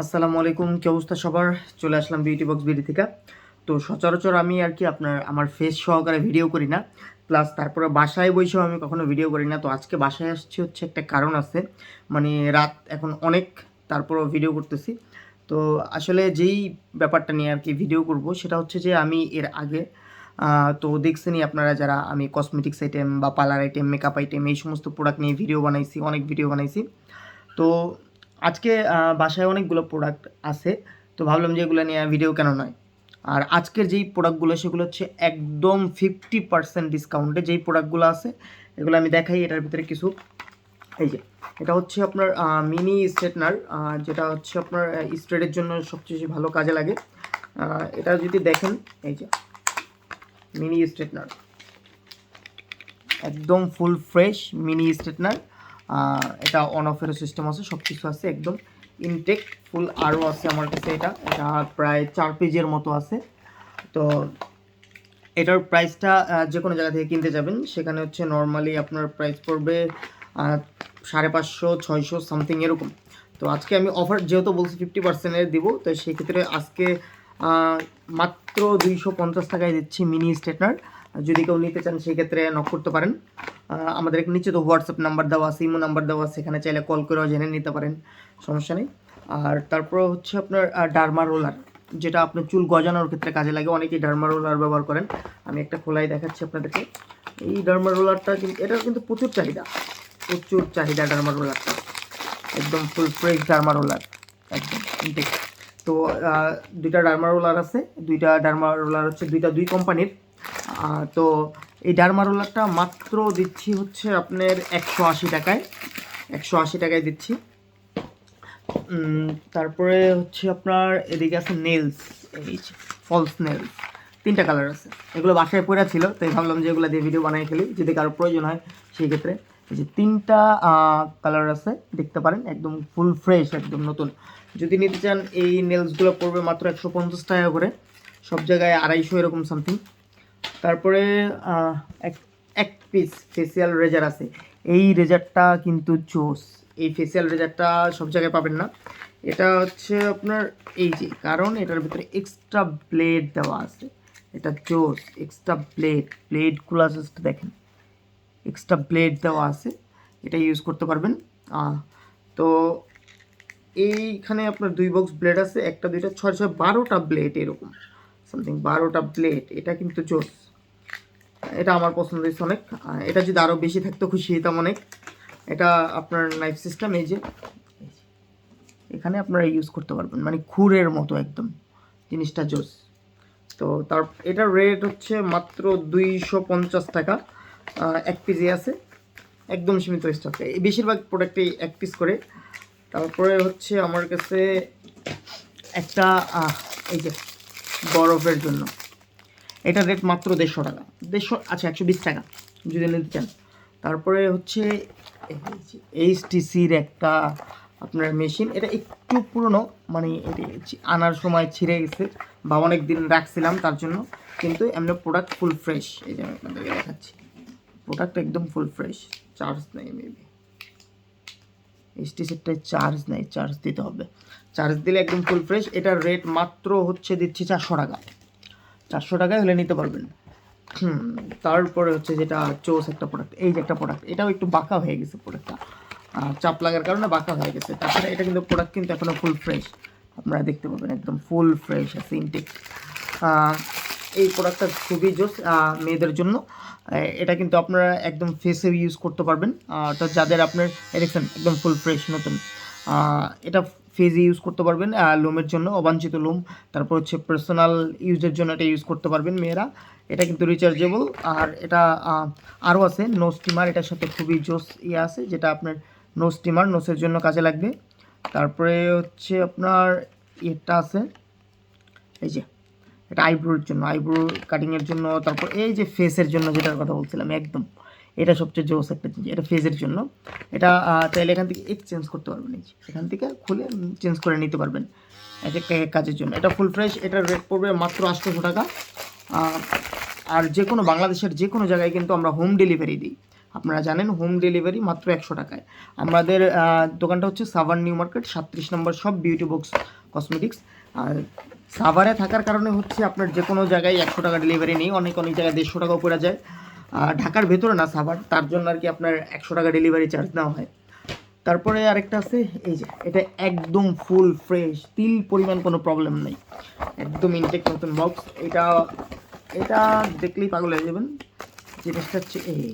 আসসালামু আলাইকুম, কি অবস্থা সবার? চলে আসলাম বিউটি বক্স বিডি থেকে। তো সচরাচর আমি আর কি আপনার, আমার ফেস সহকারে ভিডিও করি না। প্লাস তারপরে বাসায় বসেও আমি কখনো ভিডিও করি না। তো আজকে বাসায় আসছি হচ্ছে একটা কারণ আছে। মানে রাত এখন অনেক, তারপরও ভিডিও করতেছি। তো আসলে যেই ব্যাপারটা নিয়ে আর কি ভিডিও করব, সেটা হচ্ছে যে আমি এর আগে তো দেখছেনই আপনারা যারা আমি কসমেটিক্স আইটেম বা পার্লার আইটেম মেকআপ আইটেম এই সমস্ত প্রোডাক্ট নিয়ে ভিডিও বানাইছি, অনেক ভিডিও বানাইছি। তো আজকে বাসায় অনেকগুলো প্রোডাক্ট আছে, তো ভাবলাম যে এগুলো নিয়ে ভিডিও কেন নয়? আর আজকের যেই প্রোডাক্টগুলো সেগুলো হচ্ছে একদম ফিফটি পার্সেন্ট ডিসকাউন্টে যেই প্রোডাক্টগুলো আছে, এগুলো আমি দেখাই, এটার ভিতরে কিছু। এই যে, এটা হচ্ছে আপনার মিনি স্ট্রেটনার যেটা হচ্ছে আপনার স্ট্রেটের জন্য সবচেয়ে ভালো কাজে লাগে। এটা যদি দেখেন, এই যে মিনি স্ট্রেটনার একদম ফুল ফ্রেশ মিনি স্ট্রেটনার এটা অন অফেরও সিস্টেম আছে সব কিছু আছে একদম ইনটেক ফুল আরও আছে আমার কাছে এটা। এটা প্রায় চার পেজের মতো আছে। তো এটার প্রাইসটা যে কোনো জায়গা থেকে কিনতে যাবেন, সেখানে হচ্ছে নর্মালি আপনার প্রাইস পড়বে সাড়ে পাঁচশো, ছয়শো সামথিং এরকম। তো আজকে আমি অফার যেহেতু বলছি ফিফটি পার্সেন্টের দিব, তো সেক্ষেত্রে আজকে মাত্র দুইশো পঞ্চাশ টাকায় দিচ্ছি মিনি স্ট্রেটনার যদি কেউ নিতে চান, সেক্ষেত্রে নক করতে পারেন। আমাদের নিচে তো হোয়াটসঅ্যাপ নাম্বার দেওয়া ইমো নাম্বার দেওয়া সেখানে চাইলে কল করেও জেনে নিতে পারেন, সমস্যা নেই। আর তারপর হচ্ছে আপনার ডার্মা রোলার যেটা আপনার চুল গজানোর ক্ষেত্রে কাজে লাগে, অনেকেই ডার্মা রোলার ব্যবহার করেন। আমি একটা খোলাই দেখাচ্ছি আপনাদেরকে। এই ডার্মা রোলারটা কিন্তু, এটার কিন্তু প্রচুর চাহিদা প্রচুর চাহিদা ডার্মা রোলারটা একদম ফুল ফ্রেশ ডার্মা রোলার একদম তো দুইটা ডার্মা রোলার আছে, দুইটা ডার্মা রোলার হচ্ছে, দুইটা দুই কোম্পানির তো এই ডার্মা রোলারটা মাত্র দিচ্ছি হচ্ছে আপনার একশো আশি টাকায়। একশো আশি টাকায় দিচ্ছি। তারপরে হচ্ছে আপনার এদিকে আছে নেলস এই ফলস নেলস তিনটা কালার আছে। এগুলো বাসায় পড়া ছিল, তাই ভাবলাম যে এগুলো দিয়ে ভিডিও বানাই ফেলি। যদি কারও প্রয়োজন হয়, সেই ক্ষেত্রে এই যে তিনটা কালার আছে, দেখতে পারেন, একদম ফুল ফ্রেশ একদম নতুন। যদি নিতে চান, এই নেলসগুলো পড়বে মাত্র একশো পঞ্চাশ টাকা করে। সব জায়গায় আড়াইশো এরকম সামথিং তারপরে এক এক পিস ফেসিয়াল রেজার আছে। এই রেজারটা কিন্তু জোস। এই ফেসিয়াল রেজারটা সব জায়গায় পাবেন না। এটা হচ্ছে আপনার, এই যে, কারণ এটার ভিতরে এক্সট্রা ব্লেড দেওয়া আছে। এটা জোস এক্সট্রা ব্লেড ব্লেডগুলো জাস্ট দেখেন। এক্সট্রা ব্লেড দেওয়া আছে। এটা ইউজ করতে পারবেন। তো এইখানে আপনার দুই বক্স ব্লেড আছে। একটা দুইটা ছয় ছয় বারোটা ব্লেড এরকম। সামথিং বারোটা ব্লেড এটা কিন্তু জোস। এটা আমার পছন্দ হয়েছে অনেক। এটা যদি আরও বেশি থাকতো, খুশি হতাম অনেক। এটা আপনার নাইফ সিস্টেম এই যে। এখানে আপনারা ইউজ করতে পারবেন মানে খুরের মতো একদম, জিনিসটা জোস। তো তার, এটার রেট হচ্ছে মাত্র দুইশো পঞ্চাশ টাকা। এক পিসি আছে, একদম সীমিত স্টক বেশিরভাগ প্রোডাক্টেই এক পিস করে। তারপরে হচ্ছে আমার কাছে একটা এই যে, বরফের জন্য। এটা রেট মাত্র দেড়শো টাকা। দেড়শো আচ্ছা একশো বিশ টাকা, যদি নিতে চান। তারপরে হচ্ছে এইচ এইচটিসির একটা আপনার মেশিন এটা একটু পুরনো মানে আনার সময় ছিঁড়ে গেছে, বা অনেক দিন রাখছিলাম তার জন্য, কিন্তু এমনি প্রোডাক্ট ফুল ফ্রেশ এই যে আমি আপনাদেরকে দেখাচ্ছি। প্রোডাক্ট একদম ফুল ফ্রেশ চার্জ নেই মেবি এইচটি সেটটায় চার্জ নেই চার্জ দিতে হবে। চার্জ দিলে একদম ফুল ফ্রেশ এটার রেট মাত্র হচ্ছে দিচ্ছি চারশো টাকা চারশো টাকায় হলে নিতে পারবেন। হুম, তারপরে হচ্ছে যেটা চোস একটা প্রোডাক্ট এই যে একটা প্রোডাক্ট এটাও একটু বাঁকা হয়ে গেছে প্রোডাক্টটা চাপ লাগার কারণে বাঁকা হয়ে গেছে। তাছাড়া এটা কিন্তু প্রোডাক্ট কিন্তু এখনও ফুল ফ্রেশ আপনারা দেখতে পাবেন একদম ফুল ফ্রেশ আছে ইনটেক এই প্রোডাক্টটা খুবই জোস মেয়েদের জন্য। এটা কিন্তু আপনারা একদম ফেসে ইউজ করতে পারবেন। তো যাদের আপনার দেখছেন, একদম ফুল ফ্রেশ নতুন। এটা ফেজে ইউজ করতে পারবেন লোমের জন্য, অবাঞ্ছিত লোম তারপর হচ্ছে পার্সোনাল ইউজের জন্য এটা ইউজ করতে পারবেন মেয়েরা। এটা কিন্তু রিচার্জেবল আর এটা আরও আছে নো স্টিমার এটার সাথে খুবই জোস ইয়ে আছে, যেটা আপনার নো স্টিমার নোসের জন্য কাজে লাগবে। তারপরে হচ্ছে আপনার এটা আছে, এই যে, এটা আইব্রোর জন্য আইব্রো কাটিংয়ের জন্য, তারপর এই যে ফেসের জন্য যেটার কথা বলছিলাম, একদম। এটা সবচেয়ে জোস একটা জিনিস, এটা ফেসের জন্য। এটা চাইলে এখান থেকে এক্সচেঞ্জ করতে পারবেন এই এখান থেকে খুলে চেঞ্জ করে নিতে পারবেন এক একটা এক কাজের জন্য। এটা ফুল ফ্রেশ এটার রেট পড়বে মাত্র আটশোশো টাকা। আর যে কোনো বাংলাদেশের যে কোনো জায়গায় কিন্তু আমরা হোম ডেলিভারি দিই। আপনারা জানেন হোম ডেলিভারি মাত্র একশো টাকায়। আমাদের দোকানটা হচ্ছে সাভার নিউ মার্কেট, সাতত্রিশ নম্বর সব বিউটি বক্স কসমেটিক্স আর সাভারে থাকার কারণে হচ্ছে আপনার যে কোনো জায়গায় একশো টাকা ডেলিভারি নেই। অনেক অনেক জায়গায় দেড়শো টাকাও পড়ে যায়। ঢাকার ভেতরে না সাভার, তার জন্য আর কি আপনার একশো টাকা ডেলিভারি চার্জ নেওয়া হয়। তারপরে আরেকটা আছে, এই যে, এটা একদম ফুল ফ্রেশ তিল পরিমাণ কোনো প্রবলেম নেই। একদম ইনটেক নতুন বক্স এটা এটা দেখলেই পাগল হয়ে যাবেন। জিনিসটা হচ্ছে এই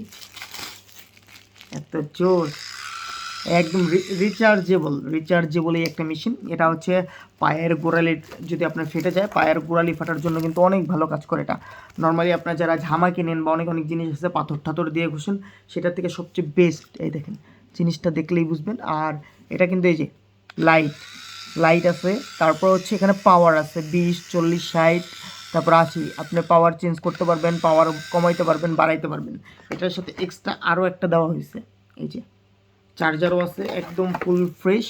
এত জোর একদম রিচার্জেবল রিচার্জেবলই একটা মেশিন এটা হচ্ছে পায়ের গোড়ালি, যদি আপনার ফেটে যায়, পায়ের গোড়ালি ফাটার জন্য কিন্তু অনেক ভালো কাজ করে এটা। নর্মালি আপনার যারা ঝামা কিনেন বা অনেক অনেক জিনিস আছে, পাথর ঠাথর দিয়ে ঘষেন, সেটার থেকে সবচেয়ে বেস্ট এই দেখেন, জিনিসটা দেখলেই বুঝবেন। আর এটা কিন্তু এই যে লাইট লাইট আছে, তারপর হচ্ছে এখানে পাওয়ার আছে, বিশ, চল্লিশ, ষাট, তারপর আশি। আপনি পাওয়ার চেঞ্জ করতে পারবেন পাওয়ার কমাইতে পারবেন, বাড়াইতে পারবেন। এটার সাথে এক্সট্রা আরও একটা দেওয়া হয়েছে, এই যে। চার্জারও আছে, একদম ফুল ফ্রেশ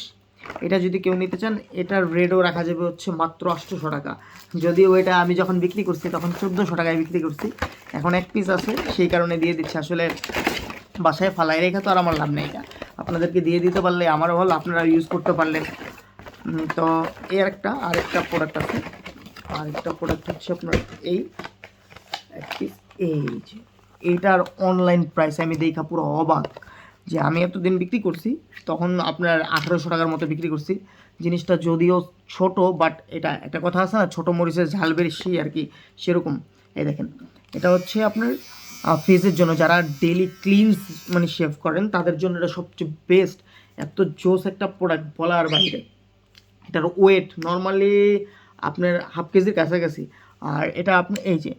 এটা যদি কেউ নিতে চান, এটার রেটও রাখা যাবে হচ্ছে মাত্র আটশোশো টাকা। যদিও এটা আমি যখন বিক্রি করছি, তখন চোদ্দোশো টাকায় বিক্রি করছি। এখন এক পিস আছে, সেই কারণে দিয়ে দিচ্ছি। আসলে বাসায় ফালাই রেখে তো আর আমার লাভ নেই এটা। আপনাদেরকে দিয়ে দিতে পারলে আমারও ভালো আপনারা ইউজ করতে পারলেন। তো এর একটা আরেকটা প্রোডাক্ট আছে। আরেকটা প্রোডাক্ট হচ্ছে আপনার এই, এক পিস এই যে এইটার অনলাইন প্রাইস আমি দেখা পুরো অবাক। যে আমি এতদিন বিক্রি করছি, তখন আপনার আঠেরোশো টাকার মতো বিক্রি করছি। জিনিসটা যদিও ছোট বাট এটা একটা কথা আছে না, ছোটো মরিচের ঝাল বেশি আর কি, সেরকম। এই দেখেন, এটা হচ্ছে আপনার ফেসের জন্য যারা ডেলি ক্লিনস মানে শেভ করেন, তাদের জন্য এটা সবচেয়ে বেস্ট এত জোস একটা প্রোডাক্ট বলার বাইরে। এটার ওয়েট নর্মালি আপনার হাফ কেজির কাছাকাছি। আর এটা আপনি, এই যে,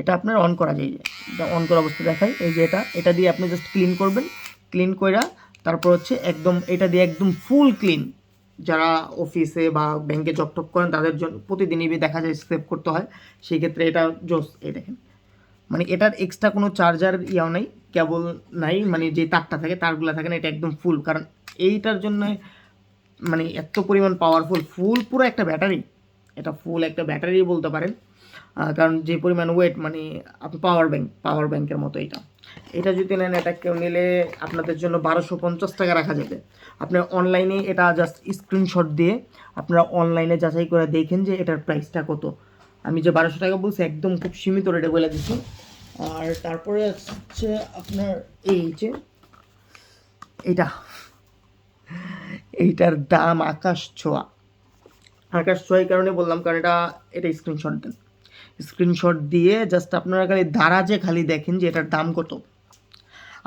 এটা আপনার অন করা যায়। অন করা অবস্থা দেখায়। এই যে এটা এটা দিয়ে আপনি জাস্ট ক্লিন করবেন। ক্লিন কইরা তারপর হচ্ছে একদম, এটা দিয়ে একদম ফুল ক্লিন যারা অফিসে বা ব্যাংকে জব টপ করেন, তাদের জন্য প্রতিদিনই দেখা যায় সেভ করতে হয়। সেই ক্ষেত্রে এটা জোস, এই দেখেন। মানে এটার এক্সট্রা কোনো চার্জার ইয়াও নাই কেবল নাই মানে যে তারটা থাকে, তারগুলো থাকে না, এটা একদম ফুল কারণ এইটার জন্য মানে এত পরিমাণ পাওয়ারফুল ফুল পুরো একটা ব্যাটারি এটা ফুল একটা ব্যাটারি বলতে পারেন। কারণ যে পরিমাণ ওয়েট মানে আপনি পাওয়ার ব্যাংক পাওয়ার ব্যাংকের মতো এটা। এটা যদি নেন, এটা কেউ নিলে আপনাদের জন্য বারোশো পঞ্চাশ টাকা রাখা যাবে। আপনার অনলাইনে এটা জাস্ট স্ক্রিনশট দিয়ে আপনারা অনলাইনে যাচাই করে দেখেন যে এটার প্রাইসটা কত। আমি যে বারোশো টাকা বলছি, একদম খুব সীমিত রেটে বলে দিচ্ছি। আর তারপরে হচ্ছে আপনার এই যে এটা এইটার দাম আকাশ ছোঁয়া। আকাশ ছোঁয়া এই কারণে বললাম, কারণ এটা এটা স্ক্রিনশট দেন। স্ক্রিনশট দিয়ে জাস্ট আপনারা খালি দারাজে খালি দেখেন যে এটার দাম কত।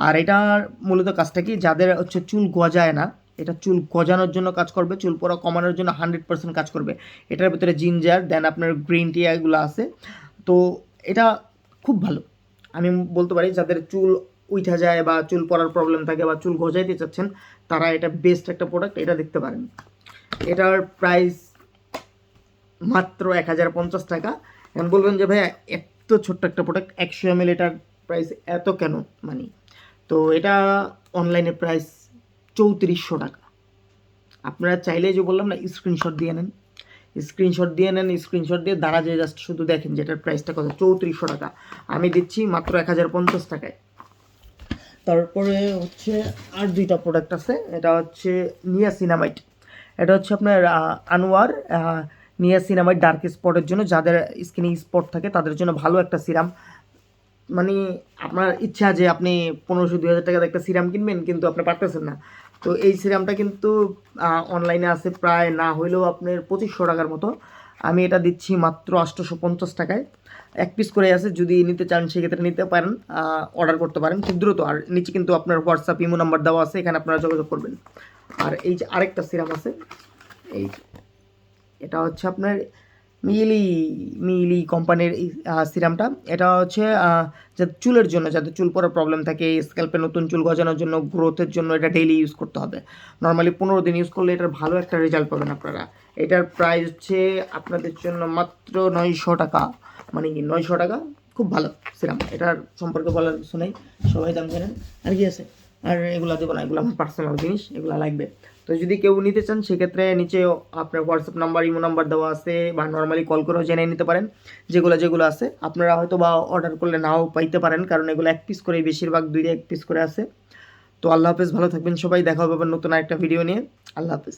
আর এটার মূলত কাজটা কি? যাদের হচ্ছে চুল গজায় না, এটা চুল গজানোর জন্য কাজ করবে, চুল পড়া কমানোর জন্য হান্ড্রেড পার্সেন্ট কাজ করবে। এটার ভিতরে জিঞ্জার দেন আপনার গ্রিন টি এগুলো আছে। তো এটা খুব ভালো। আমি বলতে পারি, যাদের চুল উঠা যায় বা চুল পড়ার প্রবলেম থাকে বা চুল গজাইতে চাচ্ছেন, তারা এটা বেস্ট একটা প্রোডাক্ট এটা দেখতে পারেন। এটার প্রাইস মাত্র এক হাজার পঞ্চাশ টাকা। এখন বলবেন যে, ভাইয়া, এত ছোট্ট একটা প্রোডাক্ট একশো এম এল এটার প্রাইস এত কেন? মানে তো এটা অনলাইনে প্রাইস চৌত্রিশশো টাকা। আপনারা চাইলে যে বললাম না স্ক্রিনশট দিয়ে নেন। স্ক্রিনশট দিয়ে নেন স্ক্রিনশট দিয়ে দাঁড়া যে জাস্ট শুধু দেখেন যে এটার প্রাইসটা কত, চৌত্রিশশো টাকা। আমি দিচ্ছি মাত্র এক হাজার পঞ্চাশ টাকায়। তারপরে হচ্ছে আর দুইটা প্রোডাক্ট আছে। এটা হচ্ছে নিয়া সিনামাইট। এটা হচ্ছে আপনার আনোয়ার আহ, নিয়া সিনামাইট ডার্ক স্পটের জন্য যাদের স্কিনে স্পট থাকে তাদের জন্য ভালো একটা সিরাম। মানে আপনার ইচ্ছা যে আপনি পনেরোশো দুই হাজার টাকার একটা সিরাম কিনবেন কিন্তু আপনি পারতেছেন না। তো এই সিরামটা কিন্তু অনলাইনে আছে প্রায় না হইলেও আপনার পঁচিশশো টাকার মতো। আমি এটা দিচ্ছি মাত্র আটশোশো পঞ্চাশ টাকায়। এক পিস করে আছে যদি নিতে চান সেক্ষেত্রে নিতে পারেন অর্ডার করতে পারেন। খুব দ্রুত। আর নিচে কিন্তু আপনার হোয়াটসঅ্যাপ ইমো নাম্বার দেওয়া আছে এখানে আপনারা যোগাযোগ করবেন। আর এই যে আরেকটা সিরাম আছে এই এটা হচ্ছে আপনার মিলি মিলি কোম্পানির সিরামটা। এটা হচ্ছে যাদের চুলের জন্য যাদের চুল পড়ার প্রবলেম থাকে স্ক্যাল্পে নতুন চুল গজানোর জন্য গ্রোথের জন্য এটা ডেইলি ইউজ করতে হবে। নর্মালি পনেরো দিন ইউজ করলে এটার ভালো একটা রেজাল্ট পাবেন আপনারা। এটার প্রাইস হচ্ছে আপনাদের জন্য মাত্র নয়শো টাকা। মানে কি, নয়শো টাকা? খুব ভালো সিরাম। এটার সম্পর্কে বলার কিছু নেই। সবাই দাম জানেন আর কি আছে? আর এগুলো দেবো না, এগুলো আমার পার্সোনাল জিনিস, এগুলো লাগবে। তো যদি কেউ নিতে চান, সেক্ষেত্রে নিচে আপনার হোয়াটসঅ্যাপ নাম্বার ইমো নাম্বার দেওয়া আছে, বা নর্মালি কল করেও জেনে নিতে পারেন, যেগুলো যেগুলো আছে। আপনারা হয়তো বা অর্ডার করলে নাও পাইতে পারেন, কারণ এগুলো এক পিস করে বেশিরভাগ দুই এক পিস করে আছে। তো আল্লাহ হাফেজ, ভালো থাকবেন সবাই, দেখা হবে নতুন একটা ভিডিও নিয়ে। আল্লাহ হাফেজ।